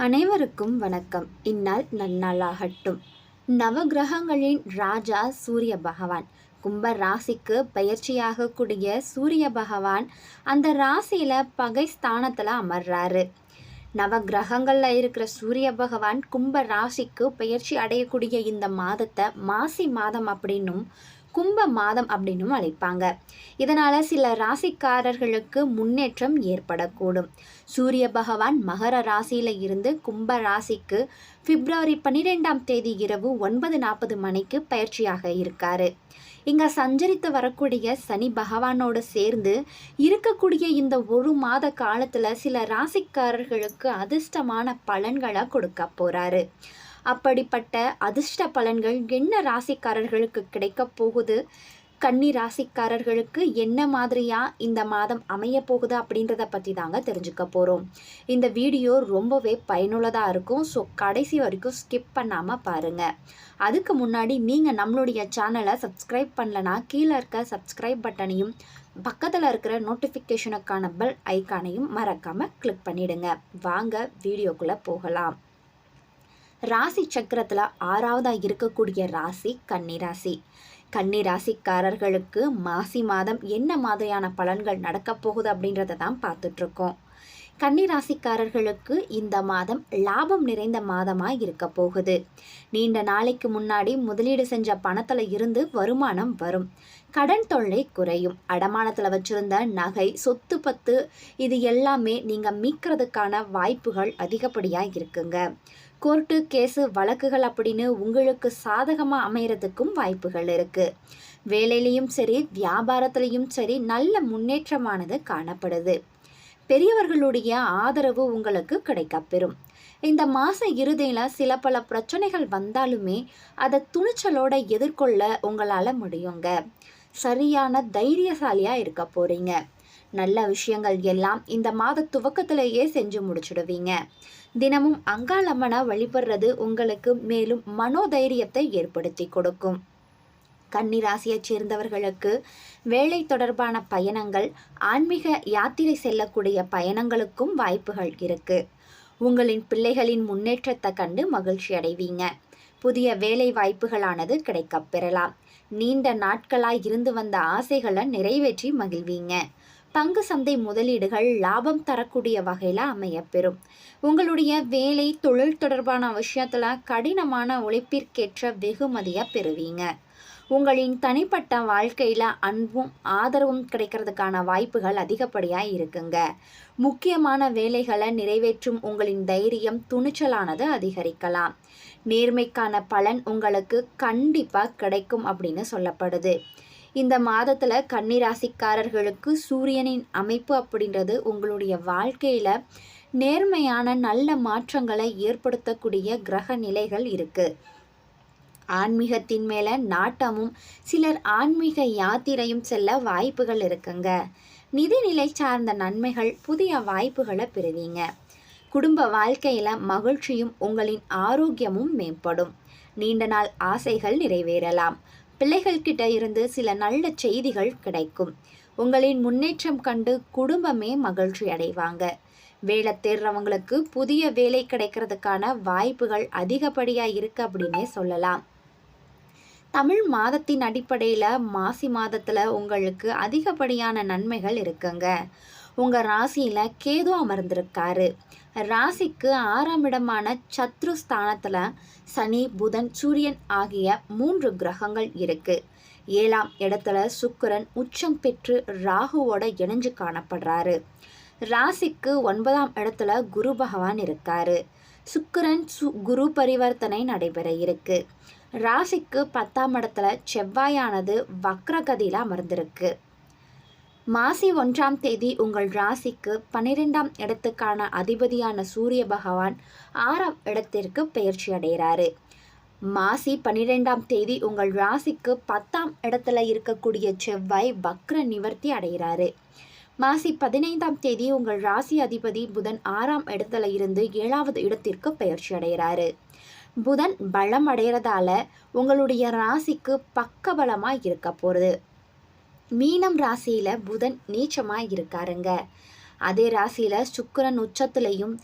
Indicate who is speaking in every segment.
Speaker 1: அனைவருக்கும் வணக்கம். இந்நாள் நன்னாளாகட்டும். நவகிரகங்களின் ராஜா சூரிய பகவான். கும்ப ராசிக்கு பயிற்சியாகக்கூடிய சூரிய பகவான் அந்த ராசியில் பகை ஸ்தானத்தில் அமர்றாரு. நவகிரகங்களில் இருக்கிற சூரிய பகவான் கும்ப ராசிக்கு பயிற்சி அடையக்கூடிய இந்த மாதத்தை மாசி மாதம் அப்படின்னும் கும்ப மாதம் அப்படின்னும் அழைப்பாங்க. இதனால் சில ராசிக்காரர்களுக்கு முன்னேற்றம் ஏற்படக்கூடும். சூரிய பகவான் மகர ராசியில் இருந்து கும்ப ராசிக்கு பிப்ரவரி பன்னிரெண்டாம் தேதி இரவு ஒன்பது நாற்பது மணிக்கு பயிற்சியாக இருக்காரு. இங்கே சஞ்சரித்து வரக்கூடிய சனி பகவானோடு சேர்ந்து இருக்கக்கூடிய இந்த ஒரு மாத காலத்தில் சில ராசிக்காரர்களுக்கு அதிர்ஷ்டமான பலன்களை கொடுக்க போகிறாரு அப்படிப்பட்ட அதிர்ஷ்ட பலன்கள் என்ன ராசிக்காரர்களுக்கு கிடைக்கப் போகுது? கன்னி ராசிக்காரர்களுக்கு என்ன மாதிரியாக இந்த மாதம் அமைய போகுது அப்படின்றத பற்றி தாங்க தெரிஞ்சுக்க போகிறோம் இந்த வீடியோ ரொம்பவே பயனுள்ளதாக இருக்கும். ஸோ கடைசி வரைக்கும் ஸ்கிப் பண்ணாமல் பாருங்கள் அதுக்கு முன்னாடி நீங்கள் நம்மளுடைய சேனலை சப்ஸ்கிரைப் பண்ணலனா கீழே இருக்க சப்ஸ்கிரைப் பட்டனையும் பக்கத்தில் இருக்கிற நோட்டிஃபிகேஷனுக்கான பெல் ஐக்கானையும் மறக்காமல் கிளிக் பண்ணிவிடுங்க வாங்க வீடியோக்குள்ளே போகலாம். ராசி சக்கரத்தில் ஆறாவதாக இருக்கக்கூடிய ராசி கன்னிராசி கன்னிராசிக்காரர்களுக்கு மாசி மாதம் என்ன மாதிரியான பலன்கள் நடக்கப் போகுது அப்படின்றத தான் பார்த்துட்ருக்கோம். கன்னிராசிக்காரர்களுக்கு இந்த மாதம் லாபம் நிறைந்த மாதமாக இருக்க போகுது. நீண்ட நாளைக்கு முன்னாடி முதலீடு செஞ்ச பணத்தில் இருந்து வருமானம் வரும். கடன் தொல்லை குறையும். அடமானத்தில் வச்சிருந்த நகை சொத்து பத்து இது எல்லாமே நீங்கள் மீட்கிறதுக்கான வாய்ப்புகள் அதிகப்படியாக இருக்குங்க. கோர்ட்டு கேஸு வழக்குகள் அப்படின்னு உங்களுக்கு சாதகமாக அமைகிறதுக்கும் வாய்ப்புகள் இருக்குது வேலையிலையும் சரி வியாபாரத்துலேயும் சரி நல்ல முன்னேற்றமானது காணப்படுது. பெரியவர்களுடைய ஆதரவு உங்களுக்கு கிடைக்கப்பெறும். இந்த மாத இறுதியில் சில பல பிரச்சனைகள் வந்தாலுமே அதை துணிச்சலோட எதிர்கொள்ள உங்களால் முடியுங்க. சரியான தைரியசாலியாக இருக்க போகிறீங்க நல்ல விஷயங்கள் எல்லாம் இந்த மாத துவக்கத்திலேயே செஞ்சு முடிச்சுடுவீங்க. தினமும் அங்காளம்மனை வழிபடுறது உங்களுக்கு மேலும் மனோதைரியத்தை ஏற்படுத்தி கொடுக்கும். கன்னிராசியைச் சேர்ந்தவர்களுக்கு வேலை தொடர்பான பயணங்கள் ஆன்மீக யாத்திரை செல்லக்கூடிய பயணங்களுக்கும் வாய்ப்புகள் இருக்கு. உங்களின் பிள்ளைகளின் முன்னேற்றத்தை கண்டு மகிழ்ச்சி அடைவீங்க. புதிய வேலை வாய்ப்புகளானது கிடைக்கப் பெறலாம். நீண்ட நாட்களாய் இருந்து வந்த ஆசைகளை நிறைவேற்றி மகிழ்வீங்க. பங்கு சந்தை முதலீடுகள் லாபம் தரக்கூடிய வகையில் அமையப்பெறும். உங்களுடைய வேலை தொழில் தொடர்பான விஷயத்தில் கடினமான உழைப்பிற்கேற்ற வெகுமதியை பெறுவீங்க. உங்களின் தனிப்பட்ட வாழ்க்கையில் அன்பும் ஆதரவும் கிடைக்கிறதுக்கான வாய்ப்புகள் அதிகப்படியாக இருக்குங்க. முக்கியமான வேலைகளை நிறைவேற்றும் உங்களின் தைரியம் துணிச்சலானது அதிகரிக்கலாம். நேர்மைக்கான பலன் உங்களுக்கு கண்டிப்பாக கிடைக்கும் அப்படின்னு சொல்லப்படுது. இந்த மாதத்தில் கன்னிராசிக்காரர்களுக்கு சூரியனின் அமைப்பு அப்படின்றது உங்களுடைய வாழ்க்கையில் நேர்மையான நல்ல மாற்றங்களை ஏற்படுத்தக்கூடிய கிரக நிலைகள் இருக்குது ஆன்மீகத்தின் மேலே நாட்டமும் சிலர் ஆன்மீக யாத்திரையும் செல்ல வாய்ப்புகள் இருக்குங்க. நிதிநிலை சார்ந்த நன்மைகள் புதிய வாய்ப்புகளை பெறுவீங்க. குடும்ப வாழ்க்கையில் மகிழ்ச்சியும் உங்களின் ஆரோக்கியமும் மேம்படும். நீண்ட நாள் ஆசைகள் நிறைவேறலாம். பிள்ளைகள்கிட்ட இருந்து சில நல்ல செய்திகள் கிடைக்கும். உங்களின் முன்னேற்றம் கண்டு குடும்பமே மகிழ்ச்சி அடைவாங்க. வேலை தேடுறவங்களுக்கு புதிய வேலை கிடைக்கிறதுக்கான வாய்ப்புகள் அதிகப்படியாக இருக்குது அப்படின்னே சொல்லலாம். தமிழ் மாதத்தின் அடிப்படையில் மாசி மாதத்தில் உங்களுக்கு அதிகப்படியான நன்மைகள் இருக்குங்க. உங்கள் ராசியில் கேது அமர்ந்திருக்காரு. ராசிக்கு ஆறாம் இடமான சத்ரு ஸ்தானத்தில் சனி புதன் சூரியன் ஆகிய மூன்று கிரகங்கள் இருக்குது ஏழாம் இடத்துல சுக்கரன் உச்சம் பெற்று ராகுவோட இணைஞ்சு காணப்படுறாரு. ராசிக்கு ஒன்பதாம் இடத்துல குரு பகவான் இருக்காரு. சுக்கரன் சு குரு பரிவர்த்தனை நடைபெற இருக்கு. ராசிக்கு பத்தாம் இடத்துல செவ்வாயானது வக்ரகதியில் அமர்ந்திருக்கு. மாசி ஒன்றாம் தேதி உங்கள் ராசிக்கு பன்னிரெண்டாம் இடத்துக்கான அதிபதியான சூரிய பகவான் ஆறாம் இடத்திற்கு பயிற்சி அடைகிறாரு. மாசி பன்னிரெண்டாம் தேதி உங்கள் ராசிக்கு பத்தாம் இடத்துல இருக்கக்கூடிய செவ்வாய் வக்ர நிவர்த்தி அடைகிறாரு. மாசி பதினைந்தாம் தேதி உங்கள் ராசி அதிபதி புதன் ஆறாம் இடத்துல இருந்து ஏழாவது இடத்திற்கு பயிற்சி அடைகிறாரு. புதன் பலம் அடைகிறதால உங்களுடைய ராசிக்கு பக்கபலமாக இருக்க போகிறது மீனம் ராசியில் புதன் நீச்சமாக இருக்காருங்க. அதே ராசியில் சுக்கரன் உச்சத்திலையும்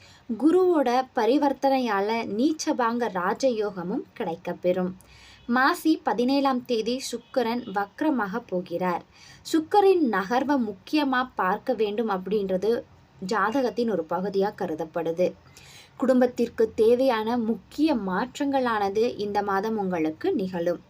Speaker 1: குருவோட பரிவர்த்தனையால் நீச்சபாங்க ராஜயோகமும் கிடைக்கப்பெறும். மாசி பதினேழாம் தேதி சுக்கரன் வக்கரமாக போகிறார். சுக்கரின் நகர்வை முக்கியமாக பார்க்க வேண்டும் அப்படின்றது ஜாதகத்தின் ஒரு பகுதியாக கருதப்படுது. குடும்பத்திற்கு தேவையான முக்கிய மாற்றங்களானது இந்த மாதம் உங்களுக்கு நிகழும்.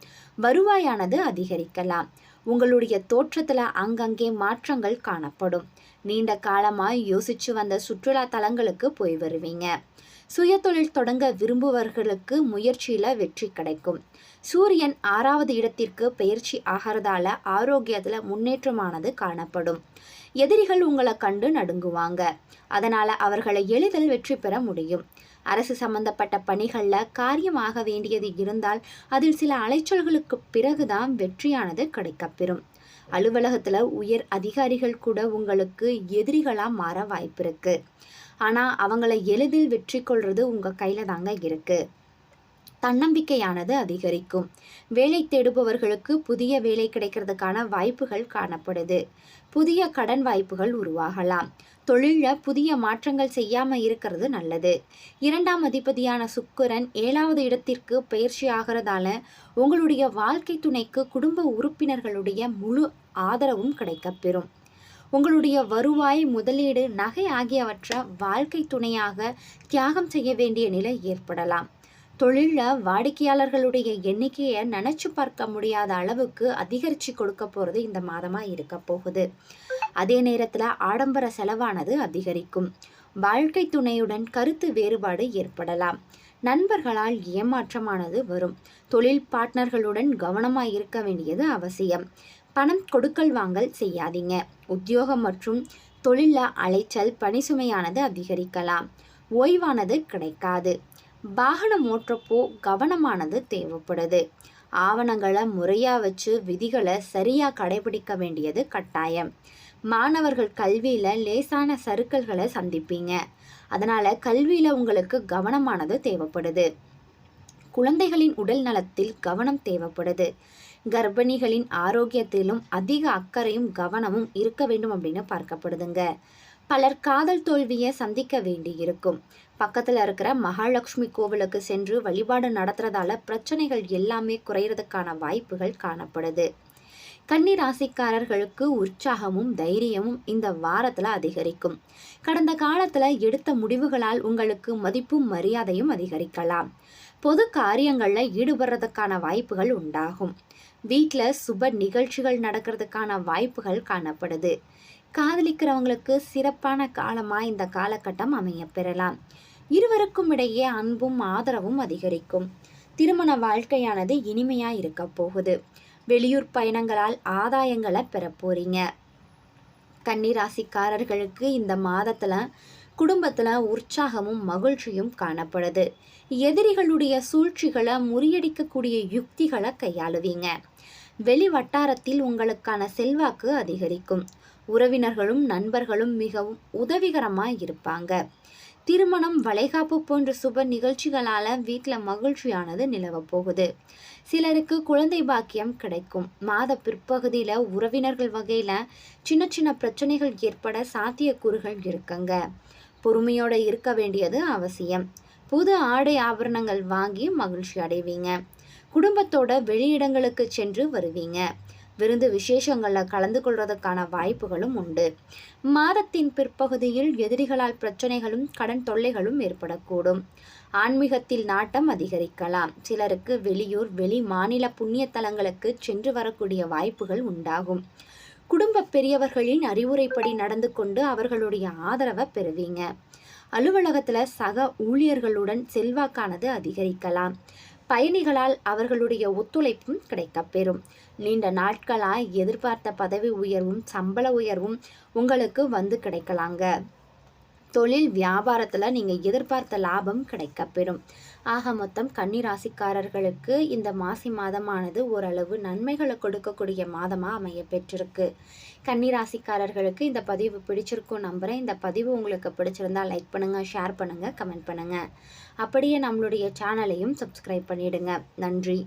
Speaker 1: வருவாயானது அதிகரிக்கலாம். உங்களுடைய தோற்றத்தில் அங்கங்கே மாற்றங்கள் காணப்படும். நீண்ட காலமாக யோசிச்சு வந்த சுற்றுலா தலங்களுக்கு போய் வருவீங்க. சுயதொழில் தொடங்க விரும்புவர்களுக்கு முயற்சியில் வெற்றி கிடைக்கும். சூரியன் ஆறாவது இடத்திற்கு பயிற்சி ஆகிறதால ஆரோக்கியத்தில் முன்னேற்றமானது காணப்படும். எதிரிகள் உங்களை கண்டு நடுங்குவாங்க. அதனால் அவர்களை எளிதில் வெற்றி பெற முடியும். அரசு சம்பந்தப்பட்ட பணிகளில் காரியமாக வேண்டியது இருந்தால் அதில் சில அலைச்சல்களுக்கு பிறகுதான் வெற்றியானது கிடைக்கப்பெறும். அலுவலகத்தில் உயர் அதிகாரிகள் கூட உங்களுக்கு எதிரிகளாக மாற வாய்ப்பு இருக்கு ஆனால் அவங்கள எளிதில் வெற்றி கொள்வது உங்கள் கையில் தாங்க இருக்குது தன்னம்பிக்கையானது அதிகரிக்கும். வேலை தேடுபவர்களுக்கு புதிய வேலை கிடைக்கிறதுக்கான வாய்ப்புகள் காணப்படுது. புதிய கடன் வாய்ப்புகள் உருவாகலாம். தொழிலில் புதிய மாற்றங்கள் செய்யாமல் இருக்கிறது நல்லது. இரண்டாம் அதிபதியான சுக்கரன் ஏழாவது இடத்திற்கு பயிற்சி ஆகிறதால உங்களுடைய வாழ்க்கை துணைக்கு குடும்ப உறுப்பினர்களுடைய முழு ஆதரவும் கிடைக்கப்பெறும் உங்களுடைய வருவாய் முதலீடு நகை ஆகியவற்றை வாழ்க்கை துணையாக தியாகம் செய்ய வேண்டிய நிலை ஏற்படலாம். தொழிலில் வாடிக்கையாளர்களுடைய எண்ணிக்கையை நினச்சி பார்க்க முடியாத அளவுக்கு அதிகரித்து கொடுக்க போகிறது இந்த மாதமாக இருக்க போகுது. அதே நேரத்தில் ஆடம்பர செலவானது அதிகரிக்கும். வாழ்க்கை துணையுடன் கருத்து வேறுபாடு ஏற்படலாம். நண்பர்களால் ஏமாற்றமானது வரும். தொழில் பார்ட்னர்களுடன் கவனமாக இருக்க வேண்டியது அவசியம். பணம் கொடுக்கல் வாங்கல் செய்யாதீங்க. உத்தியோகம் மற்றும் தொழிலில் அலைச்சல் பணிசுமையானது அதிகரிக்கலாம். ஓய்வானது கிடைக்காது. வாகனம் ஓட்டுறப்போ கவனமானது தேவைப்படுது. ஆவணங்களை முறையாக வச்சு விதிகளை சரியாக கடைபிடிக்க வேண்டியது கட்டாயம். மாணவர்கள் கல்வியில் லேசான சறுக்கல்களை சந்திப்பீங்க. அதனால் கல்வியில் உங்களுக்கு கவனமானது தேவைப்படுது. குழந்தைகளின் உடல் நலத்தில் கவனம் தேவைப்படுது. கர்ப்பிணிகளின் ஆரோக்கியத்திலும் அதிக அக்கறையும் கவனமும் இருக்க வேண்டும் அப்படின்னு பார்க்கப்படுதுங்க. பலர் காதல் தோல்வியை சந்திக்க வேண்டி இருக்கும் பக்கத்தில் இருக்கிற மகாலட்சுமி கோவிலுக்கு சென்று வழிபாடு நடத்துறதால பிரச்சனைகள் எல்லாமே குறையிறதுக்கான வாய்ப்புகள் காணப்படுது. கன்னி ராசிக்காரர்களுக்கு உற்சாகமும் தைரியமும் இந்த வாரத்தில் அதிகரிக்கும். கடந்த காலத்தில் எடுத்த முடிவுகளால் உங்களுக்கு மதிப்பும் மரியாதையும் அதிகரிக்கலாம். பொது காரியங்களில் ஈடுபடுறதுக்கான வாய்ப்புகள் உண்டாகும். வீட்டில் சுப நிகழ்ச்சிகள் நடக்கிறதுக்கான வாய்ப்புகள் காணப்படுது. காதலிக்கிறவங்களுக்கு சிறப்பான காலமாக இந்த காலகட்டம் அமைய பெறலாம். இருவருக்கும் இடையே அன்பும் ஆதரவும் அதிகரிக்கும். திருமண வாழ்க்கையானது இனிமையாக இருக்க போகுது. வெளியூர் பயணங்களால் ஆதாயங்களை பெற போறீங்க. கன்னிராசிக்காரர்களுக்கு இந்த மாதத்தில் குடும்பத்தில் உற்சாகமும் மகிழ்ச்சியும் காணப்படுது. எதிரிகளுடைய சூழ்ச்சிகளை முறியடிக்கக்கூடிய யுக்திகளை கையாளுவீங்க. வெளி வட்டாரத்தில் உங்களுக்கான செல்வாக்கு அதிகரிக்கும். உறவினர்களும் நண்பர்களும் மிகவும் உதவிகரமாக இருப்பாங்க. திருமணம் வளைகாப்பு போன்ற சுப நிகழ்ச்சிகளால் வீட்டில் மகிழ்ச்சியானது நிலவ போகுது. சிலருக்கு குழந்தை பாக்கியம் கிடைக்கும். மாத பிற்பகுதியில் உறவினர்கள் வகையில் சின்ன சின்ன பிரச்சனைகள் ஏற்பட சாத்தியக்கூறுகள் இருக்குங்க. பொறுமையோடு இருக்க வேண்டியது அவசியம். புது ஆடை ஆபரணங்கள் வாங்கி மகிழ்ச்சி அடைவீங்க. குடும்பத்தோட வெளியிடங்களுக்கு சென்று வருவீங்க. விருந்து விசேஷங்களில் கலந்து கொள்வதற்கான வாய்ப்புகளும் உண்டு. மாதத்தின் பிற்பகுதியில் எதிரிகளால் பிரச்சனைகளும் கடன் தொல்லைகளும் ஏற்படக்கூடும். ஆன்மீகத்தில் நாட்டம் அதிகரிக்கலாம். சிலருக்கு வெளியூர் வெளி மாநில புண்ணிய தலங்களுக்கு சென்று வரக்கூடிய வாய்ப்புகள் உண்டாகும். குடும்ப பெரியவர்களின் அறிவுரைப்படி நடந்து கொண்டு அவர்களுடைய ஆதரவை பெறுவீங்க. அலுவலகத்தில் சக ஊழியர்களுடன் செல்வாக்கானது அதிகரிக்கலாம். பயணிகளால் அவர்களுடைய ஒத்துழைப்பும் கிடைக்கப்பெறும். நீண்ட நாட்களாக எதிர்பார்த்த பதவி உயர்வும் சம்பள உயர்வும் உங்களுக்கு வந்து கிடைக்கலாங்க. தொழில் வியாபாரத்தில் நீங்கள் எதிர்பார்த்த லாபம் கிடைக்கப்பெறும். ஆக மொத்தம் கன்னிராசிக்காரர்களுக்கு இந்த மாசி மாதமானது ஓரளவு நன்மைகளை கொடுக்கக்கூடிய மாதமாக அமைய பெற்றிருக்கு கன்னிராசிக்காரர்களுக்கு இந்த பதிவு பிடிச்சிருக்கும் நம்புகிறேன் இந்த பதிவு உங்களுக்கு பிடிச்சிருந்தால் லைக் பண்ணுங்கள் ஷேர் பண்ணுங்கள் கமெண்ட் பண்ணுங்கள் அப்படியே நம்மளுடைய சேனலையும் சப்ஸ்கிரைப் பண்ணிவிடுங்க நன்றி.